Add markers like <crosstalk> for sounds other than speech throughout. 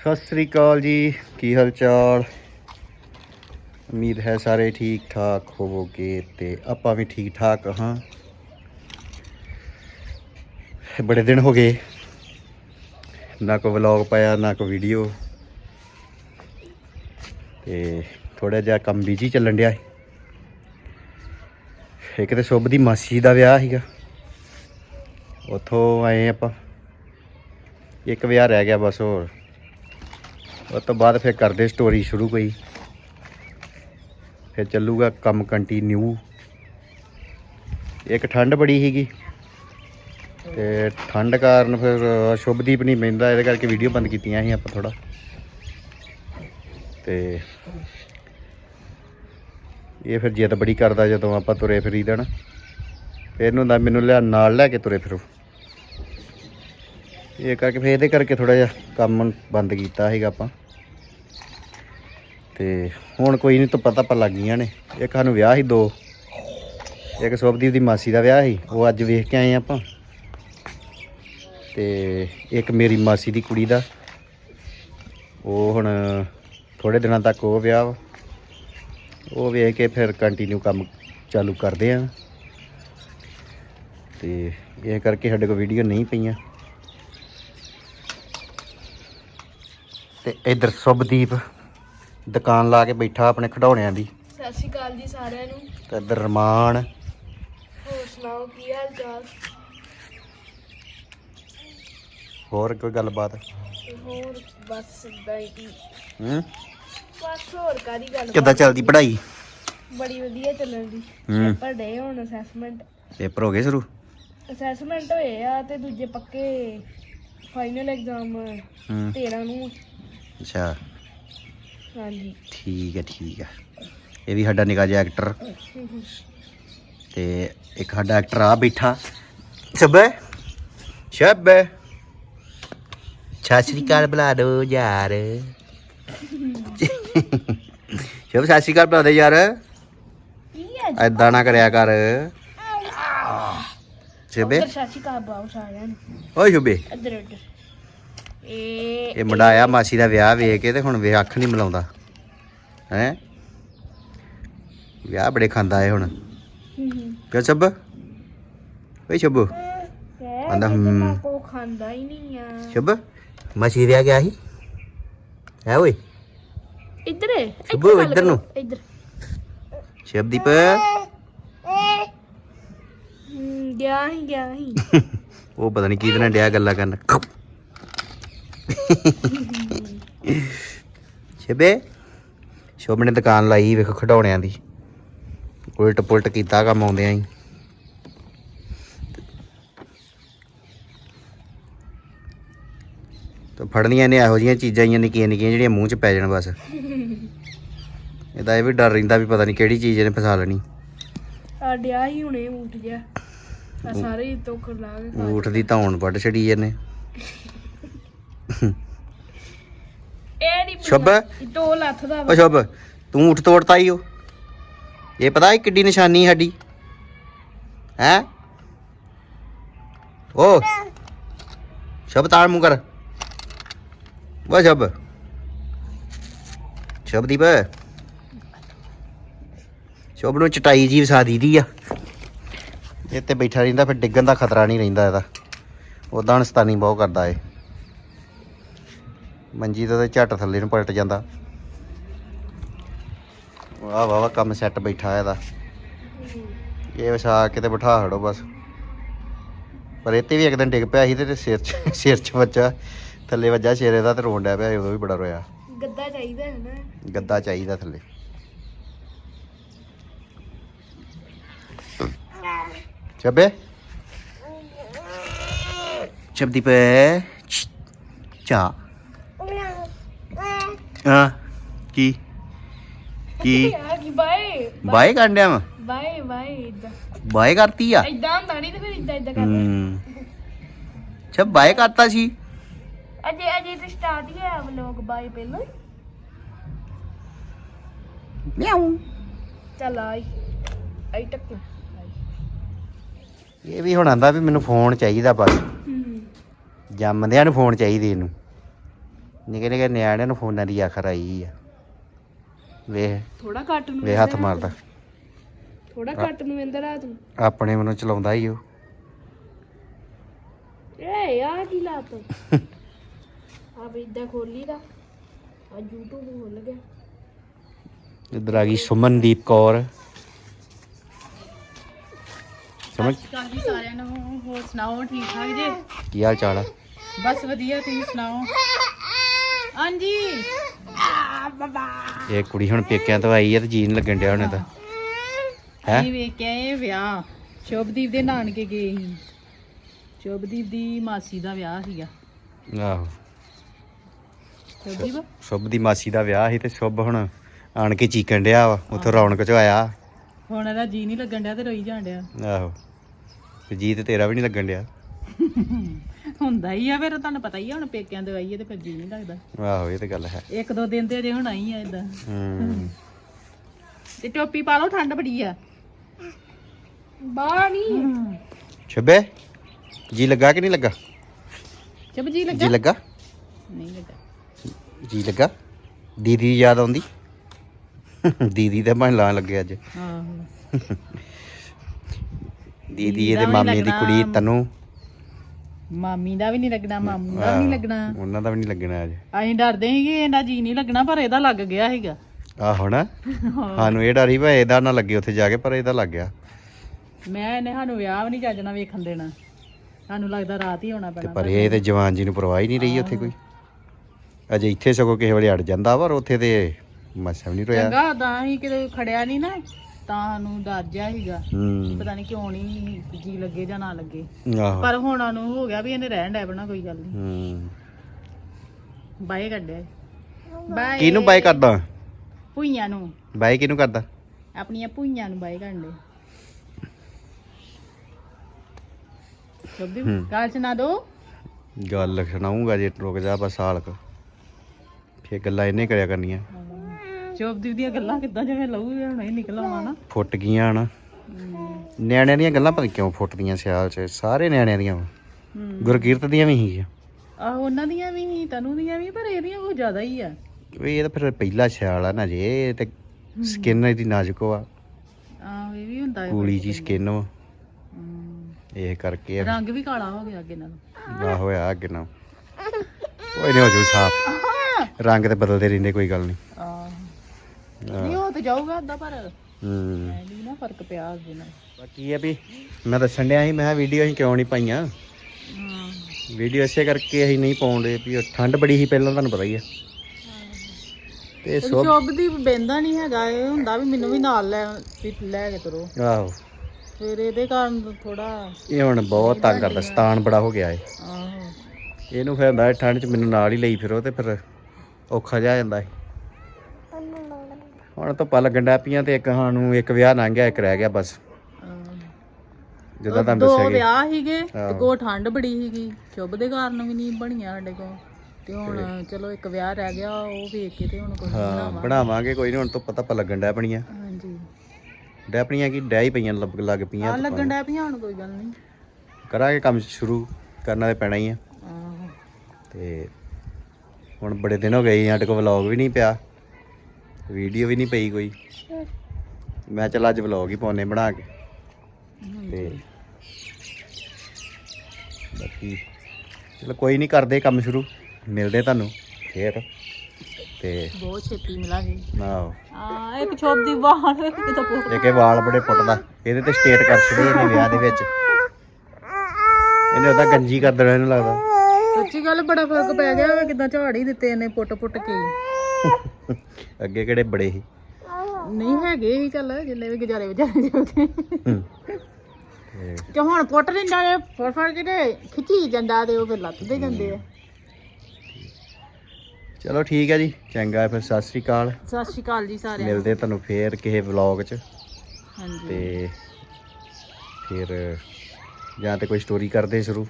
ਸਤਿ ਸ੍ਰੀ ਅਕਾਲ ਜੀ, ਕੀ ਹਾਲ ਚਾਲ ਉਮੀਦ ਹੈ ਸਾਰੇ ਠੀਕ ਠਾਕ ਹੋਵੋਗੇ ਤੇ ਆਪਾਂ ਵੀ ਠੀਕ ਠਾਕ ਹਾਂ। ਬੜੇ ਦਿਨ ਹੋ ਗਏ, ਨਾ ਕੋ ਵਲੌਗ ਪਾਇਆ, ਨਾ ਕੋ ਵੀਡੀਓ। ਤੇ ਥੋੜਾ ਜਿਹਾ ਕੰਮ ਬੀਜੀ ਚੱਲਣ ਡਿਆ ਸੀ। ਇੱਕ ਤੇ ਸੁੱਭ ਦੀ ਮਾਸੀ ਦਾ ਵਿਆਹ ਸੀਗਾ। ਉੱਥੋਂ ਆਏ ਆਪਾਂ। ਇੱਕ ਵਿਆਹ ਰਹਿ ਗਿਆ ਬਸ ਹੋਰ। ਉਸ ਤੋਂ ਬਾਅਦ ਫਿਰ ਕਰਦੇ ਸਟੋਰੀ ਸ਼ੁਰੂ ਕੋਈ। ਫਿਰ ਚੱਲੂਗਾ ਕੰਮ ਕੰਟੀਨਿਊ ਇੱਕ ਠੰਡ ਬੜੀ ਸੀਗੀ। ਤੇ ਠੰਡ ਕਾਰਨ ਫਿਰ ਸ਼ੁਭਦੀਪ ਨਹੀਂ ਪੈਂਦਾ ਇਹਦੇ ਕਰਕੇ ਵੀਡੀਓ ਬੰਦ ਕੀਤੀਆਂ ਸੀ ਆਪਾਂ ਥੋੜਾ ਤੇ ਇਹ ਫਿਰ ਜਿੱਦ ਬੜੀ ਕਰਦਾ ਜਦੋਂ ਆਪਾਂ ਤੁਰੇ ਫਿਰੀਦਾ ਨਾ ਫਿਰ ਇਹਨੂੰ ਹੁੰਦਾ ਮੈਨੂੰ ਲਿਆ ਨਾਲ ਲੈ ਕੇ ਤੁਰੇ ਫਿਰੋ। ਇਹ ਕਰਕੇ ਫਿਰ ਇਹਦੇ ਕਰਕੇ ਥੋੜਾ ਜਿਹਾ ਕੰਮ ਬੰਦ ਕੀਤਾ ਸੀਗਾ ਆਪਾਂ। ਤੇ ਹੁਣ ਕੋਈ ਨਹੀਂ ਧੁੱਪਾਂ ਪਤਾ ਲੱਗ ਗਈਆਂ ਨੇ। ਇੱਕ ਸਾਨੂੰ ਵਿਆਹ ਸੀ ਦੋ। ਇੱਕ ਸੁਭਦੀਪ ਦੀ ਮਾਸੀ ਦਾ ਵਿਆਹ ਸੀ, ਉਹ ਅੱਜ ਵੇਖ ਕੇ ਆਏ ਆਪਾਂ। ਤੇ ਇੱਕ ਮੇਰੀ ਮਾਸੀ ਦੀ ਕੁੜੀ ਦਾ। ਉਹ ਹੁਣ ਥੋੜੇ ਦਿਨਾਂ ਤੱਕ ਉਹ ਵਿਆਹ ਵਾ। ਉਹ ਵੇਖ ਕੇ ਫਿਰ ਕੰਟੀਨਿਊ ਕੰਮ ਚਾਲੂ ਕਰਦੇ ਆ। ਤੇ ਇਹ ਕਰਕੇ ਸਾਡੇ ਕੋਲ ਵੀਡੀਓ ਨਹੀਂ ਪਈਆਂ। ਤੇ ਇਧਰ ਸੁਭਦੀਪ ਦੁਕਾਨ ਲਾ ਕੇ ਬੈਠਾ ਆਪਣੇ ਖਿਡੌਣਿਆਂ ਦੀ। ਸਤਿ ਸ਼੍ਰੀ ਅਕਾਲ ਜੀ ਸਾਰਿਆਂ ਨੂੰ। ਤੇ ਇਧਰ ਰਮਾਨ। ਹੋਰ ਸੁਣਾਓ ਕੀ ਹਾਲ ਚਾਲ? ਹੋਰ ਕੋਈ ਗੱਲਬਾਤ? ਹੋਰ ਬਸ ਇਦਾਂ ਹੀ ਹੂੰ? ਬਸ ਹੋਰ ਕਾਦੀ ਗੱਲ ਕਿੱਦਾਂ ਚੱਲਦੀ ਪੜ੍ਹਾਈ? ਬੜੀ ਵਧੀਆ ਚੱਲਣ ਦੀ ਹੂੰ। ਪੇਪਰ ਡੇ ਹੁਣ ਅਸੈਸਮੈਂਟ ਪੇਪਰ ਹੋ ਗਏ ਸ਼ੁਰੂ? ਅਸੈਸਮੈਂਟ ਹੋਏ ਆ ਤੇ ਦੂਜੇ ਪੱਕੇ ਫਾਈਨਲ ਐਗਜ਼ਾਮ ਹੂੰ। 13 ਨੂੰ। ਅੱਛਾ। ਹਾਂਜੀ। ਠੀਕ ਹੈ ਠੀਕ ਹੈ। ਇਹ ਵੀ ਸਾਡਾ ਨਿਕਾ ਜਿਹਾ ਐਕਟਰ ਤੇ ਇੱਕ ਸਾਡਾ ਐਕਟਰ ਆ ਬੈਠਾ। ਸ਼ਬ? ਸ਼ਬ। ਸਤਿ ਸ਼੍ਰੀ ਅਕਾਲ ਬੁਲਾ ਦੋ ਯਾਰ। ਸ਼ਬ ਸਤਿ ਸ਼੍ਰੀ ਅਕਾਲ ਬੁਲਾ ਦੇ ਯਾਰ। ਐਦਾਂ ਨਾ ਕਰਿਆ ਕਰ। ਸ਼ਬੇ। ਉਧਰ ਸਾਚੀ ਕਾ ਬਾਉ ਸਾਰਿਆਂ ਨੂੰ। ਓਏ ਸ਼ਬੇ। ਇੱਧਰ ਇੱਧਰ। ਇਹ ਇਹ ਮੁੰਡਾ ਆਇਆ ਮਾਸੀ ਦਾ ਵਿਆਹ ਵੇਖ ਕੇ ਤੇ ਹੁਣ ਵੇ ਅੱਖ ਨਹੀਂ ਮਿਲਾਉਂਦਾ। ਹੈ? ਵਿਆਹ ਬੜੇ ਖਾਂਦਾ ਏ ਹੁਣ। ਕਿਉਂ ਸ਼ਬ? ਓਏ ਸ਼ਬ। ਆਂਦਾ, ਕੋ ਖਾਂਦਾ ਹੀ ਨਹੀਂ ਆ। ਸ਼ਬ ਮਾਸੀ ਵਿਆਹ ਗਿਆ ਸੀ? ਹੈ ਓਏ? ਇੱਧਰ? ਇੱਧਰ ਨੂੰ। ਇੱਧਰ। ਸ਼ਬਦੀਪ ਹਮ, ਗਿਆ ਹੀ ਗਿਆ ਹੀ। <laughs> ਉਹ ਪਤਾ ਨਹੀਂ ਕਿਹਦੇ ਨਾਲ ਡਿਆ ਗੱਲਾਂ ਕਰਨ। ਸ਼ਬੇ ਸ਼ੋਭ ਨੇ ਦੁਕਾਨ ਲਾਈ ਵੇਖੋ ਖਿਡੌਣਿਆਂ ਦੀ। ਉਲਟ ਪੁਲਟ ਕੀਤਾ ਕੰਮ ਆਉਂਦਿਆਂ ਹੀ। ਤਾਂ ਫੜਨੀਆਂ ਨੇ ਇਹੋ ਜਿਹੀਆਂ ਚੀਜ਼ਾਂ ਹੀ ਨਿੱਕੀਆਂ ਨਿੱਕੀਆਂ ਜਿਹੜੀਆਂ ਮੂੰਹ 'ਚ ਪੈ ਜਾਣ ਬਸ। ਇਹਦਾ ਇਹ ਵੀ ਡਰ ਰਹਿੰਦਾ ਵੀ ਪਤਾ ਨਹੀਂ ਕਿਹੜੀ ਚੀਜ਼ ਇਹਨੇ ਫਸਾ ਲੈਣੀ। ਆ ਡਿਆ ਹੀ ਹੁਣੇ ਉੱਠ ਗਿਆ ਆ ਸਾਰੇ ਤੋਖ ਲਾ ਕੇ ਖਾ ਊਠ ਦੀ ਧੌਣ ਵੱਢ ਛੜੀ ਇਹਨੇ। ਇਹ ਨਹੀਂ ਸ਼ੁਭ? ਤੋ ਲੱਥ ਦਾ ਓ ਸ਼ੁਭ ਤੂੰ ਊਠ ਤੋੜਤਾ ਈ ਓ। ਇਹ ਪਤਾ ਇਹ ਕਿੱਡੀ ਨਿਸ਼ਾਨੀ ਸਾਡੀ? ਹੈ? ਓ ਸ਼ੁਭ ਤਾਲ ਮੂੰਹ ਕਰ। ਓ ਸ਼ੁਭ। ਸ਼ੁਭਦੀਪ ਸ਼ੁਭ ਨੂੰ ਚਟਾਈ ਜੀ ਵਸਾ ਦੀਦੀ ਆ। ਇਹ ਤੇ ਬੈਠਾ ਰਹਿੰਦਾ ਫਿਰ ਡਿੱਗਣ ਦਾ ਖਤਰਾ ਨਹੀਂ ਰਹਿੰਦਾ ਇਹਦਾ। ਉਦਾਂ ਅਨਸਤਾਨੀ ਬਹੁਤ ਕਰਦਾ ਏ ਮੰਜੀ ਤੋਂ ਤੇ ਝੱਟ ਥੱਲੇ ਨੂੰ ਪਲਟ ਜਾਂਦਾ। ਵਾਹ ਵਾਹ ਵਾਹ ਕੰਮ ਸੈੱਟ ਬੈਠਾ ਇਹਦਾ। ਇਹ ਵਸਾ ਕੇ ਤੇ ਬਿਠਾ ਹੜੋ ਬਸ। ਪਰ ਇਹ ਤੇ ਵੀ ਇੱਕ ਦਿਨ ਡਿੱਗ ਪਿਆ ਸੀ ਤੇ ਸਿਰ 'ਚ ਸਿਰ 'ਚ ਵੱਜਾ। ਥੱਲੇ ਵੱਜਾ ਸਿਰੇ ਦਾ ਤੇ ਰੋਣ ਡਿਆ ਪਿਆ ਉਦੋਂ ਵੀ ਬੜਾ ਰੋਇਆ। ਗੱਦਾ ਚਾਹੀਦਾ ਹੈ ਨਾ। ਗੱਦਾ ਚਾਹੀਦਾ ਥੱਲੇ। ਚੱਬੇ? ਚੱਬਦੀ ਪੇ ਚਾ ਹਾਂ ਕੀ? ਕੀ? ਆ ਕੀ ਬਾਏ ਬਾਏ ਕਾਂਡਿਆ ਵਾ? ਬਾਏ ਬਾਏ ਇਦਾਂ ਬਾਏ ਕਰਤੀ ਆ? ਇਦਾਂ ਹੁੰਦਾ ਨਹੀਂ ਤੇ ਫਿਰ ਇਦਾਂ ਇਦਾਂ ਕਰਦੇ ਹੂੰ। ਅੱਛਾ ਬਾਏ ਕਰਤਾ ਸੀ? ਅਜੇ ਅਜੇ ਤੇ ਸਟਾਰਟ ਹੀ ਹੋਇਆ ਵਲੋਗ ਬਾਏ ਪਹਿਲਾਂ ਮਿਆਉ ਚੱਲ ਆਈ ਆਈ ਟੱਕ ਇਹ ਵੀ ਹੁਣ ਆਂਦਾ ਵੀ ਮੈਨੂੰ ਫੋਨ ਚਾਹੀਦਾ ਬਸ। ਹੂੰ। ਜੰਮਦਿਆਂ ਨੂੰ ਫੋਨ ਚਾਹੀਦੇ ਇਹਨੂੰ। ਨਿੱਕੇ ਨਿੱਕੇ ਨਿਆਣਿਆਂ ਨੂੰ ਫੋਨਾਂ ਦੀ ਆਖਰ ਆਈ ਆ। ਵੇਖ ਥੋੜਾ ਘੱਟ ਨੂੰ ਵੇ ਹੱਥ ਮਾਰਦਾ। ਥੋੜਾ ਘੱਟ ਨੂੰ ਵੇਂਦਾ ਰਾਤ ਨੂੰ ਆਪਣੇ ਮਨੋਂ ਚਲਾਉਂਦਾ ਹੀ ਉਹ। ਏ ਯਾਰ ਕੀ ਲਾਤ? ਆ ਵੀ ਇਦਾਂ ਖੋਲੀ ਦਾ। ਆ YouTube ਖੁੱਲ ਗਿਆ। ਇੱਧਰ ਆ ਗਈ ਸੁਮਨਦੀਪ ਕੌਰ। ਸਮਝ ਜੀ ਸਾਰਿਆਂ ਨੂੰ। ਹੋਰ ਸੁਣਾਓ ਠੀਕ ਠਾਕ ਜੀ? ਕੀ ਹਾਲ ਚਾਲ ਆ? ਬਸ ਵਧੀਆ ਤੁਸੀਂ ਸੁਣਾਓ? ਹਾਂਜੀ। ਇਹ ਕੁੜੀ ਹੁਣ ਪੇਕਿਆਂ ਤੋਂ ਆਈ ਹੈ ਤੇ ਜੀਣ ਲੱਗਣ ਡਿਆ ਉਹਨੇ ਤਾਂ। ਹੈ? ਅਸੀਂ ਵੇਖ ਕੇ ਆਏ ਵਿਆਹ ਸ਼ੁਭਦੀਪ ਦੇ ਨਾਨਕੇ ਗਏ ਸੀ। ਸ਼ੁਭਦੀਪ ਦੀ ਮਾਸੀ ਦਾ ਵਿਆਹ ਸੀਗਾ। ਆਹੋ। ਸ਼ੁਭਦੀਪ? ਸ਼ੁਭ ਦੀ ਮਾਸੀ ਦਾ ਵਿਆਹ ਸੀ ਤੇ ਸ਼ੁਭ ਹੁਣ ਆਣ ਕੇ ਚੀਕਣ ਡਿਆ ਵਾ ਉੱਥੋਂ ਰੌਣਕ ਚ ਆਇਆ। ਹੁਣ ਇਹਦਾ ਜੀ ਨਹੀਂ ਲੱਗਣ ਡਿਆ ਤੇ ਰੋਈ ਜਾਣ ਡਿਆ। ਆਹੋ। ਤੇ ਜੀ ਤੇ ਤੇਰਾ ਵੀ ਨਹੀਂ ਲੱਗਣ ਡਿਆ। <laughs> ਹੁੰਦਾ ਹੀ ਆ ਫਿਰ ਤੁਹਾਨੂੰ ਪਤਾ ਹੀ ਆ ਹੁਣ ਪੇਕਿਆਂ ਦੇ ਆਈਏ ਤੇ ਫਿਰ ਜੀ ਨਹੀਂ ਲੱਗਦਾ। ਆਹੋ ਇਹ ਤੇ ਗੱਲ ਹੈ। ਇੱਕ ਦੋ ਦਿਨ ਤੇ ਅਜੇ ਹੁਣ ਆਈ ਆ ਇਦਾਂ ਹੂੰ। ਤੇ ਟੋਪੀ ਪਾ ਲਓ ਠੰਡ ਬੜੀ ਆ। ਨਹੀਂ ਸ਼ੁਭੇ ਜੀ ਲੱਗਾ ਕਿ ਨਹੀਂ ਲੱਗਾ? ਚਬ ਜੀ ਜੀ ਲੱਗਾ? ਲੱਗਾ ਨਹੀਂ ਲੱਗਾ। ਜੀ ਲੱਗਾ? ਦੀਦੀ ਦੀ ਯਾਦ ਆਉਂਦੀ? ਦੀਦੀ ਤੇ ਮੈਂ ਲਾਣ ਲੱਗੇ ਅੱਜ। ਆਹੋ। ਦੀਦੀ ਇਹਦੇ ਮਾਮੇ ਦੀ ਕੁੜੀ ਤਨੂ। ਮਾਮੀ ਦਾ ਵੀ ਨਹੀਂ ਲੱਗਣਾ ਮਾਮੂ ਦਾ ਵੀ ਨਹੀਂ ਲੱਗਣਾ। ਉਹਨਾਂ ਦਾ ਵੀ ਨਹੀਂ ਲੱਗਣਾ ਅੱਜ। ਅਸੀਂ ਡਰਦੇ ਸੀ ਕਿ ਇਹਦਾ ਜੀ ਨਹੀਂ ਲੱਗਣਾ ਪਰ ਇਹਦਾ ਲੱਗ ਗਿਆ ਸੀਗਾ। ਆਹੋ ਨਾ। ਸਾਨੂੰ ਇਹ ਡਰੀ ਭਾਈ ਇਹਦਾ ਨਾ ਲੱਗੇ ਉੱਥੇ ਜਾ ਕੇ ਪਰ ਇਹਦਾ ਲੱਗ ਗਿਆ। ਮੈਂ ਇਹਨੇ ਸਾਨੂੰ ਵਿਆਹ ਵੀ ਨਹੀਂ ਚੱਜਣਾ ਵੇਖਣ ਦੇਣਾ। ਸਾਨੂੰ ਲੱਗਦਾ ਰਾਤ ਹੀ ਹੋਣਾ ਤੇ ਪੈਣਾ ਪਰ ਇਹ ਤੇ ਜਵਾਨ ਜੀ ਨੂੰ ਪਰਵਾਹ ਹੀ ਨਹੀਂ ਰਹੀ ਉੱਥੇ ਕੋਈ। ਅਜੇ ਇੱਥੇ ਸਗੋਂ ਕਿਸੇ ਵੇਲੇ ਅੜ ਜਾਂਦਾ ਪਰ ਉੱਥੇ ਤੇ ਮਸਾ ਵੀ ਨਹੀਂ ਰੋਇਆ। ਚੰਗਾ ਉਦਾਂ ਹੀ ਕਿਤੇ ਖੜਿਆ ਨਹੀਂ ਨਾ। ਤਾਂ ਸਾਨੂੰ ਡਰ ਜਿਹਾ ਸੀਗਾ ਹੂੰ। ਪਤਾ ਨਹੀਂ ਕਿਉਂ ਨਹੀਂ ਜੀ ਲੱਗੇ ਜਾਂ ਨਾ ਲੱਗੇ। ਆਹੋ। ਪਰ ਹੁਣ ਸਾਨੂੰ ਹੋ ਗਿਆ ਵੀ ਇਹਨੇ ਰਹਿਣ ਡੈ ਬਣਾ ਕੋਈ ਗੱਲ ਨਹੀਂ ਹੂੰ। ਬਾਏ ਕੱਢਿਆ ਬਾਏ ਕਿਹਨੂੰ ਬਾਈ ਕਰਦਾ? ਭੁਈਆਂ ਨੂੰ। ਬਾਈ ਕਿਹਨੂੰ ਕਰਦਾ? ਆਪਣੀਆਂ ਭੁਈਆਂ ਨੂੰ ਬਾਏ ਸ਼ਬਦੀ ਹੂੰ। ਗੱਲ ਸੁਣਾ ਦੋ। ਗੱਲ ਸੁਣਾਉਂਗਾ ਜੇ ਰੁਕ ਜਾ ਬਸ ਸਾਲ ਕ ਫੇਰ ਗੱਲਾਂ ਇਹਨੇ ਕਰਿਆ ਕਰਨੀਆਂ। ਸ਼ਬਦੀ ਦੀਆਂ ਗੱਲਾਂ ਕਿੱਦਾਂ ਜਿਵੇਂ ਲਹੂ ਹੁਣ ਹੀ ਨਿਕਲ ਆਉਣਾ ਨਾ। ਫੁੱਟ ਗਈਆਂ ਨਾ। ਨਿਆਣਿਆਂ ਦੀਆਂ ਗੱਲਾਂ ਪਤਾ ਨੀ ਕਿਉਂ ਫੁੱਟਦੀਆਂ ਸਿਆਲ 'ਚ ਸਾਰੇ ਨਿਆਣਿਆਂ ਦੀਆਂ। ਵਾ। ਹੂੰ। ਗੁਰਕੀਰਤ ਦੀਆਂ ਵੀ ਸੀਗੀਆਂ ਆਹੋ ਉਹਨਾਂ ਦੀਆਂ ਵੀ ਸੀ, ਤਨੂੰ ਦੀਆਂ ਵੀ ਪਰ ਇਹਦੀਆਂ ਉਹ ਜ਼ਿਆਦਾ ਹੀ ਆ। ਵੀ ਇਹ ਤਾਂ ਫਿਰ ਪਹਿਲਾ ਸਿਆਲ ਆ ਨਾ ਜੇ ਇਹ ਤੇ ਸਕਿਨ ਇਹਦੀ ਨਾਜ਼ੁਕ ਵਾ ਆਹ ਇਹ ਵੀ ਹੁੰਦਾ ਹੈ ਕੂਲੀ ਜੀ ਸਕਿਨ ਵਾ। ਹੂੰ। ਇਹ ਕਰਕੇ ਰੰਗ ਵੀ ਕਾਲਾ ਹੋ ਗਿਆ ਅੱਗੇ ਨਾਲ। ਆ ਹੋਇਆ ਅੱਗੇ ਨਾ ਕੋਈ ਨਹੀਂ ਹੋ ਜੂ ਸਾਫ਼। ਰੰਗ ਤੇ ਬਦਲਦੇ ਰਹਿੰਦੇ ਕੋਈ ਗੱਲ ਨਹੀਂ ਆਹ। ਨਹੀਂ ਉਹ ਤੇ ਜਾਊਗਾ ਅੱਧਾ ਪਰ। ਹੂੰ। ਐਂਡੀ ਨਾ ਫ਼ਰਕ ਪਿਆ ਅੱਗੇ ਨਾਲ ਬਾਕੀ ਇਹ ਵੀ ਮੈਂ ਦੱਸਣ ਡਿਆ ਸੀ ਮੈਂ ਵੀਡੀਓ ਅਸੀਂ ਕਿਉਂ ਨਹੀਂ ਪਾਈਆਂ? ਵੀਡੀਓ ਇਸੇ ਕਰਕੇ ਅਸੀਂ ਨਹੀਂ ਪਾਉਂਦੇ ਵੀ ਠੰਡ ਬੜੀ ਸੀ ਪਹਿਲਾਂ ਤੁਹਾਨੂੰ ਪਤਾ ਹੀ ਆ। ਤੇ ਸੋ ਸ਼ੋਭ ਦੀ ਬੈਂਦਾ ਨਹੀਂ ਹੈਗਾ ਇਹ ਹੁੰਦਾ ਵੀ ਮੈਨੂੰ ਵੀ ਨਾਲ ਲੈ ਵੀ ਲੈ ਕੇ ਤੁਰੋ। ਆਹੋ। ਫਿਰ ਇਹਦੇ ਕਾਰਨ ਥੋੜਾ ਇਹ ਹੁਣ ਬਹੁਤ ਤੰਗ ਕਰਦਾ ਸਤਾਨ ਬੜਾ ਹੋ ਗਿਆ ਏ। ਆਹੋ। ਇਹਨੂੰ ਫਿਰ ਹੁੰਦਾ ਠੰਡ 'ਚ ਮੈਨੂੰ ਨਾਲ ਹੀ ਲਈ ਫਿਰੋ ਤੇ ਫਿਰ ਔਖਾ ਜਿਹਾ ਜਾਂਦਾ ਏ। ਹੁਣ ਧੁੱਪਾਂ ਲੱਗਣ ਡੈ ਪਈਆਂ ਤੇ ਇੱਕ ਸਾਨੂੰ ਇੱਕ ਵਿਆਹ ਲੰਘ ਗਿਆ ਇੱਕ ਰਹਿ ਗਿਆ ਬਸ। ਜਿੱਦਾਂ ਤੁਹਾਨੂੰ ਦੋ ਦੱਸਿਆ ਗਿਆ ਵਿਆਹ ਸੀਗੇ ਤੇ। ਕੋ ਠੰਡ ਬੜੀ ਸੀਗੀ ਸ਼ੁਭ ਦੇ ਕਾਰਨ ਵੀ ਨਹੀਂ ਬਣੀਆਂ ਸਾਡੇ ਕੋਲ। ਤੇ ਹੁਣ ਚਲੋ ਇੱਕ ਵਿਆਹ ਰਹਿ ਗਿਆ ਉਹ ਵੇਖ ਕੇ ਤੇ ਹੁਣ ਕੋਈ ਹਾਂ ਬਣਾਵਾਂ ਬਣਾਵਾਂਗੇ ਕੋਈ ਨਹੀਂ ਹੁਣ ਧੁੱਪ ਧੱਪਾਂ ਲੱਗਣ ਡੈ ਪਣੀਆਂ ਹਾਂਜੀ। ਡੈ ਪਣੀਆਂ ਕੀ ਡੈ ਹੀ ਪਈਆਂ ਲੱਗ ਲੱਗ ਪਈਆਂ ਆ। ਲੱਗਣ ਡੈ ਪਈਆਂ ਹੁਣ ਕੋਈ ਗੱਲ ਨਹੀਂ ਕਰਾਂਗੇ ਕੰਮ ਸ਼ੁਰੂ ਕਰਨਾ ਤੇ ਪੈਣਾ ਹੀ ਆ। ਆਹੋ। ਤੇ ਹੁਣ ਬੜੇ ਦਿਨ ਹੋ ਗਏ ਸਾਡੇ ਕੋਲ ਵਲੌਗ ਵੀ ਨਹੀਂ ਪਿਆ। ਵੀਡੀਓ ਵੀ ਨਹੀਂ ਪਈ ਕੋਈ। ਮੈਂ ਚੱਲ ਅੱਜ ਵਲੌਗ ਹੀ ਪਾਉਨੇ ਬਣਾ ਕੇ। ਤੇ ਬਾਕੀ ਚਲੋ ਕੋਈ ਨਹੀਂ ਕਰਦੇ ਕੰਮ ਸ਼ੁਰੂ। ਮਿਲਦੇ ਤੁਹਾਨੂੰ ਫੇਰ। ਤੇ ਬਹੁਤ ਛੇਤੀ ਮਿਲਾਂਗੇ। ਆਹੋ। ਆ ਇੱਕ ਛੋਪ ਦੀ ਬਾਹਰ ਕਿਤੇ ਪੁੱਤ ਇਹ ਵਾਲ ਬੜੇ ਪੁੱਟਦਾ। ਇਹਦੇ ਤੇ ਸਟੇਟ ਕਰ ਛੜੇ ਇਹਨੇ ਵਿਆਹ ਦੇ ਵਿੱਚ। ਇਹਨੇ ਉਹਦਾ ਗੰਜੀ ਕਰ ਦੇਣਾ ਇਹਨੂੰ ਲੱਗਦਾ। ਸੱਚੀ ਗੱਲ ਬੜਾ ਫ਼ਰਕ ਪੈ ਗਿਆ ਕਿਦਾਂ ਝਾੜ ਹੀ ਦਿੱਤੇ ਇਹਨੇ ਪੁੱਟ ਪੁੱਟ ਕੇ। ਅੱਗੇ ਕਿਹੜੇ ਬੜੇ ਸੀ? ਨਹੀਂ ਹੈਗੇ ਹੀ ਚੱਲ ਜਿੰਨੇ ਵੀ ਗੁਜ਼ਾਰੇ ਵਿਚਾਰੇ ਜੋਗੇ ਹੂੰ। ਤੇ ਤੇ ਹੁਣ ਪੁੱਟ ਲੈਂਦਾ ਨੇ ਫੜ ਫੜ ਕੇ ਤੇ ਖਿੱਚੀ ਜਾਂਦਾ ਤੇ ਉਹ ਫਿਰ ਲੱਥਦੇ ਜਾਂਦੇ ਆ। ਚਲੋ ਠੀਕ ਹੈ ਜੀ ਚੰਗਾ ਹੈ ਫਿਰ ਸਤਿ ਸ੍ਰੀ ਅਕਾਲ। ਸਤਿ ਸ਼੍ਰੀ ਅਕਾਲ ਜੀ ਸਾਰਿਆਂ ਨੂੰ। ਮਿਲਦੇ ਤੁਹਾਨੂੰ ਫੇਰ ਕਿਸੇ ਵਲੌਗ 'ਚ। ਹਾਂਜੀ। ਤੇ ਫਿਰ ਜਾਂ ਤੇ ਕੋਈ ਸਟੋਰੀ ਕਰਦੇ ਸ਼ੁਰੂ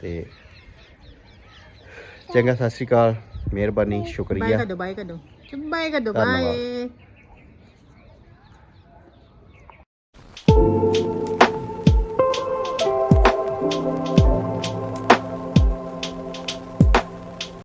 ਤੇ ਚੰਗਾ ਸਤਿ ਸ੍ਰੀ ਅਕਾਲ। ਮਿਹਰਬਾਨੀ ਬਾਏ ਸ਼ੁਕਰੀਆ ਕਰ ਦੋ ਬਾਏ ਕਰ ਦੋ ਬਾਏ ਕਰ ਦੋ। ਬਾਏ।